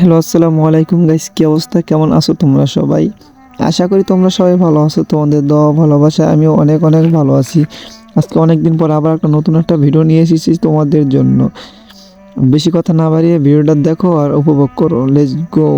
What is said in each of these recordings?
Hello, আসসালামু আলাইকুম guys কি অবস্থা? কেমন আছো তোমরা সবাই? আশা করি তোমরা সবাই ভালো আছো, তোমাদের দোয়া ভালোবাসা আমিও অনেক অনেক ভালো আছি। আজকে অনেক দিন পর আবার একটা নতুন একটা ভিডিও নিয়ে এসেছি তোমাদের জন্য। বেশি কথা না বাড়িয়ে ভিডিওটা দেখো আর উপভোগ করো লেটস গো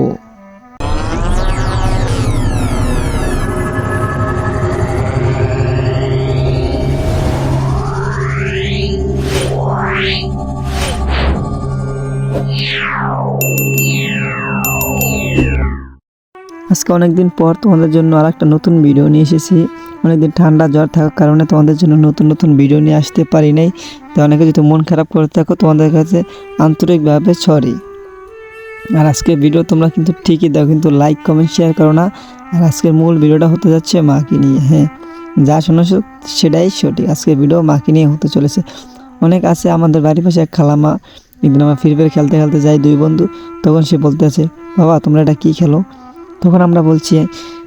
আজকে অনেকদিন পর তোমাদের জন্য আর একটা নতুন ভিডিও নিয়ে এসেছি। অনেকদিন ঠান্ডা জ্বর থাকার কারণে তোমাদের জন্য নতুন নতুন ভিডিও নিয়ে আসতে পারি নাই। তো অনেকে যদি মন খারাপ করে থাকো, তোমাদের কাছে আন্তরিকভাবে সরি আর আজকের ভিডিও তোমরা কিন্তু ঠিকই দাও, কিন্তু লাইক কমেন্ট শেয়ার করো না। আর আজকের মূল ভিডিওটা হতে যাচ্ছে মাকে নিয়ে হ্যাঁ। যা শোনাছো সেটাই সঠিক। আজকের ভিডিও মাকে নিয়ে হতে চলেছে। অনেক আছে আমাদের বাড়ির পাশে এক খালামা। একদিন আমরা ফ্রি ফায়ার খেলতে খেলতে যাই দুই বন্ধু, তখন সে বলতে আছে বাবা, তোমরা এটা কী খেলো? তখন আমরা বলছি,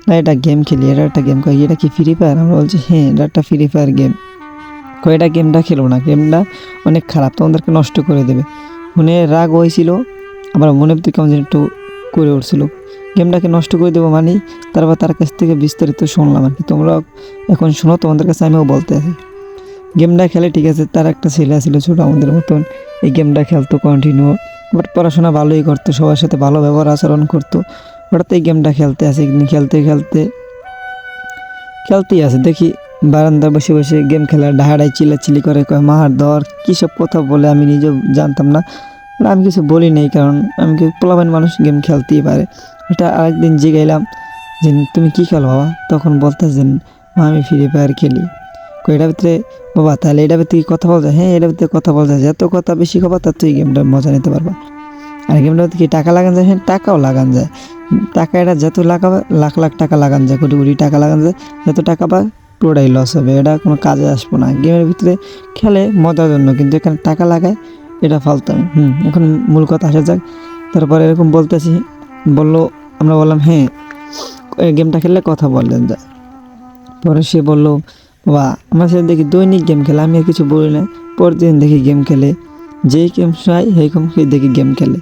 না, এটা গেম খেলি এটা একটা গেম কই এটা কি ফ্রি ফায়ার আমরা বলছি হ্যাঁ এটা একটা ফ্রি ফায়ার গেম কই এটা গেমটা খেলো না গেমটা অনেক খারাপ, তোমাদেরকে নষ্ট করে দেবে। মনে রাগ হয়েছিল, আবার মনে ভিতরে কেমন একটু করে উঠছিল। গেমটাকে নষ্ট করে দেবো মানে? তারপর তার কাছ থেকে বিস্তারিত শুনলাম আর কি। তোমরা এখন শোনো, তোমাদের কাছে আমিও বলতে আছি গেমটা খেলে, ঠিক আছে, তার একটা ছেলে ছিল ছোটো আমাদের মতন, এই গেমটা খেলতো কন্টিনিউ বাট পড়াশোনা ভালোই করতো, সবার সাথে ভালো ব্যবহার আচরণ করতো। হঠাৎ এই গেমটা খেলতে আসে একদিন, খেলতে খেলতে, খেলতেই আছে দেখি বারান্দা বসে বসে গেম খেলা ডাহাড়াই চিল্লাচিল্লি করে, কয় মাহার দর কী সব কথা বলে? আমি নিজেও জানতাম না। আর আমি কিছু বলি নাই, কারণ আমি কি পোলাবান মানুষ গেম খেলতেই পারে। এটা আরেকদিন জিগাইলাম যে, তুমি কী খেলো বাবা? তখন বলতেছেন মা, আমি ফ্রি ফায়ার খেলি। এটার ভিতরে, বাবা, তাহলে এটার ভিতরে কি কথা বলা যায় হ্যাঁ এটার ভিতরে কথা বলা যায় যত কথা বেশি খাবা তার তুই গেমটার মজা নিতে পারবা। আর গেমটার কি টাকা লাগান যায়? হ্যাঁ টাকাও লাগান যায়। টাকা এটা যত লাগাবে লাখ লাখ টাকা লাগান যায় কোটি কোটি টাকা লাগান যায় যত টাকা পায় পুরোটাই লস হবে। এটা কোনো কাজে আসব না। গেমের ভিতরে খেলে মজার জন্য, কিন্তু এখানে টাকা লাগায় এটা ফালতামি হুম, এখন মূল কথা আসা যাক। তারপরে এরকম বলতেছি, বলল, আমরা বললাম হ্যাঁ গেমটা খেললে কথা বললেন যায় পরে সে বলল, বাবা, আমার সাথে দেখি দৈনিক গেম খেলে, আমি আর কিছু বলি না। পরের দিন দেখি গেম খেলে। যেই গেম চাই, সেই গেম দেখি গেম খেলে।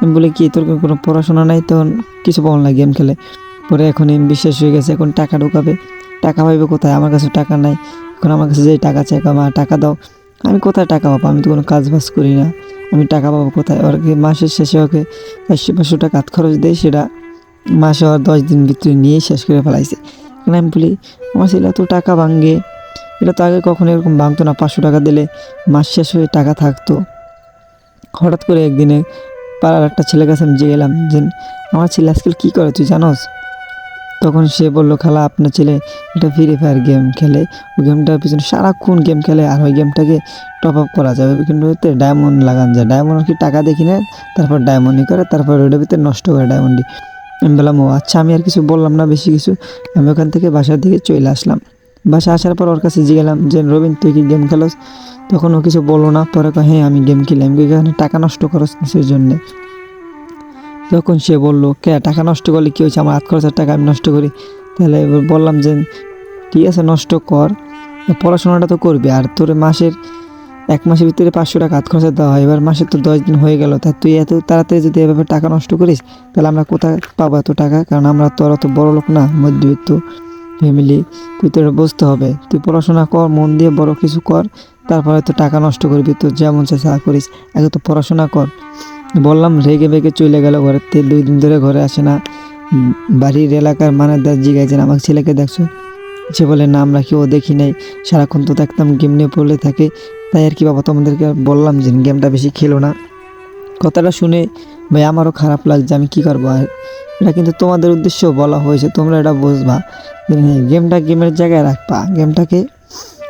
আমি বলি কি, তোর কোনো পড়াশোনা নাই তখন কিছু বল না গেম খেলে। পরে এখন এম বিশ্বাস হয়ে গেছে, এখন টাকা ঢুকাবে। টাকা পাইবে কোথায়? আমার কাছে টাকা নাই। এখন আমার কাছে যেই টাকা চাই মা, টাকা দাও। আমি কোথায় টাকা পাবো? আমি তো কোনো কাজ বাজ করি না। আমি টাকা পাবো কোথায়? ওর মাসের শেষে ওকে চারশো পাঁচশো টাকা হাত খরচ দেয়, সেটা মাসে আর দশ দিন ভিতরে নিয়ে শেষ করে ফেলাইছে। এখন আমি বলি আমার ছেলে তো টাকা ভাঙ্গে এটা তো আগে কখনো এরকম ভাঙতো না। পাঁচশো টাকা দিলে মাস শেষ হয়ে টাকা থাকতো। হঠাৎ করে একদিনে পাড়ার একটা ছেলের কাছে আমি যে গেলাম যে, আমার ছেলে আজকাল কী করে তুই জানোস? তখন সে বলল, খালা, আপনার ছেলে একটা ফ্রি ফায়ার গেম খেলে। ওই গেমটার পিছনে সারাক্ষণ গেম খেলে আর ওই গেমটাকে টপ আপ করা যাবে। কিন্তু ওতে ডায়মন্ড লাগান যায়। ডায়মন্ড কি টাকা দেখি না, তারপর ডায়মন্ডই করে, তারপর ওইটার ভিতরে নষ্ট করে ডায়মন্ডই আমি বললাম, ও আচ্ছা আমি আর কিছু বললাম না, বেশি কিছু। আমি ওখান থেকে বাসার দিকে চলে আসলাম। বাসা আসার পর ওর কাছে জিগেলাম যে রবিন, তুই কি গেম খেলোস? তখন ও কিছু বলল না, পরে কয় হ্যাঁ আমি গেম খেলি। আমি এখানে টাকা নষ্ট করস কিসের জন্যে? তখন সে বলল, কে, টাকা নষ্ট করলে কী হয়েছে? আমার হাত খরচের টাকা আমি নষ্ট করি। তাহলে এবার বললাম যে, ঠিক আছে, নষ্ট কর। পড়াশোনাটা তো করবি, আর তোর মাসের, এক মাসের ভিতরে পাঁচশো টাকা হাত খরচা দেওয়া হয়। এবার মাসে তো দশ দিন হয়ে গেল, তা তুই এত তাড়াতাড়ি যদি এভাবে টাকা নষ্ট করিস, তাহলে আমরা কোথায় পাবো এত টাকা? কারণ আমরা তো আর অত বড় লোক না, মধ্যবিত্ত। ফ্যামিলি, তুই তো বুঝতে হবে। তুই পড়াশোনা কর, মন দিয়ে বড় কিছু কর, তারপরে তো টাকা নষ্ট করবি। তো যেমন সে চা করিস। আগে তো পড়াশোনা কর। বললাম, রেগে বেগে চলে গেল থেকে দুই দিন ধরে ঘরে আসে না। বাড়ির এলাকার মানেদার জিগাইছেন আমার ছেলেকে দেখছ? সে বলে, না, আমরা কেউ দেখি নাই। সারাক্ষণ তো দেখতাম গেম নিয়ে পড়লে থাকে। তাই আর কি বাবা, তোমাদেরকে বললাম যে, গেমটা বেশি খেলো না। কথাটা শুনে ভাই, আমারও খারাপ লাগছে আমি কি করব? আর এটা কিন্তু তোমাদের উদ্দেশ্য বলা হয়েছে, তোমরা এটা বুঝবা। গেমটা গেমের জায়গায় রাখবা। গেমটাকে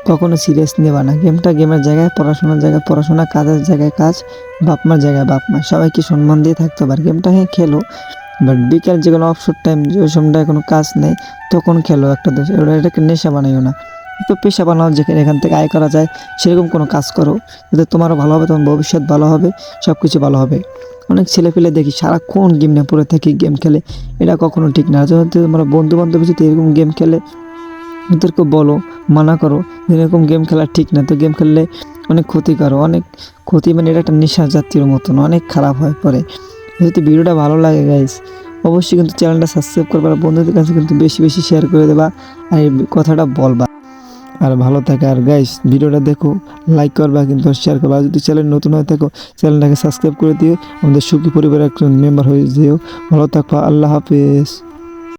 কখনো সিরিয়াস নেবা না। গেমটা গেমের জায়গায়, পড়াশোনার জায়গায়, পড়াশোনা কাজের জায়গায় কাজ, বাপ মার জায়গায় বাপ মা। সবাইকে সম্মান দিয়ে থাকতে পারে গেমটা হ্যাঁ খেলো। বাট বিকেল যে কোনো অবসর টাইম যে সময়টায় কোনো কাজ নেই, তখন খেলো একটা ওটা এটাকে নেশা বানাইও না। তো পেশা বানাও যেখানে এখান থেকে আয় করা যায়, সেরকম কোনো কাজ করো। যাতে তোমারও ভালো হবে, তোমার ভবিষ্যৎ ভালো হবে সব কিছু ভালো হবে। অনেক ছেলে পেলে দেখি সারাক্ষণ গেম নিয়ে পড়ে থাকি গেম খেলে। এটা কখনো ঠিক না। যখন তোমরা বন্ধু বান্ধব যদি এরকম গেম খেলে ওদেরকে বলো, মানা করো এরকম গেম খেলা ঠিক না। তো গেম খেললে অনেক ক্ষতি করো। অনেক ক্ষতি মানে এটা একটা নেশা জাতীয় মতন, অনেক খারাপ হয় পরে যদি ভিডিওটা ভালো লাগে গাইস অবশ্যই কিন্তু চ্যানেলটা সাবস্ক্রাইব করবা বন্ধুদের কাছে কিন্তু বেশি বেশি শেয়ার করে দেবা। আর কথাটা বলবা। আর ভালো থাকে। আর গাইস ভিডিওটা দেখো লাইক করবা, কিন্তু শেয়ার করবা। যদি চ্যানেল নতুন হয়ে থাকো চ্যানেলটাকে সাবস্ক্রাইব করে দিও। আমাদের সুখী পরিবারের একজন মেম্বার হয়ে যেও। ভালো থাকবা, আল্লাহ হাফেজ।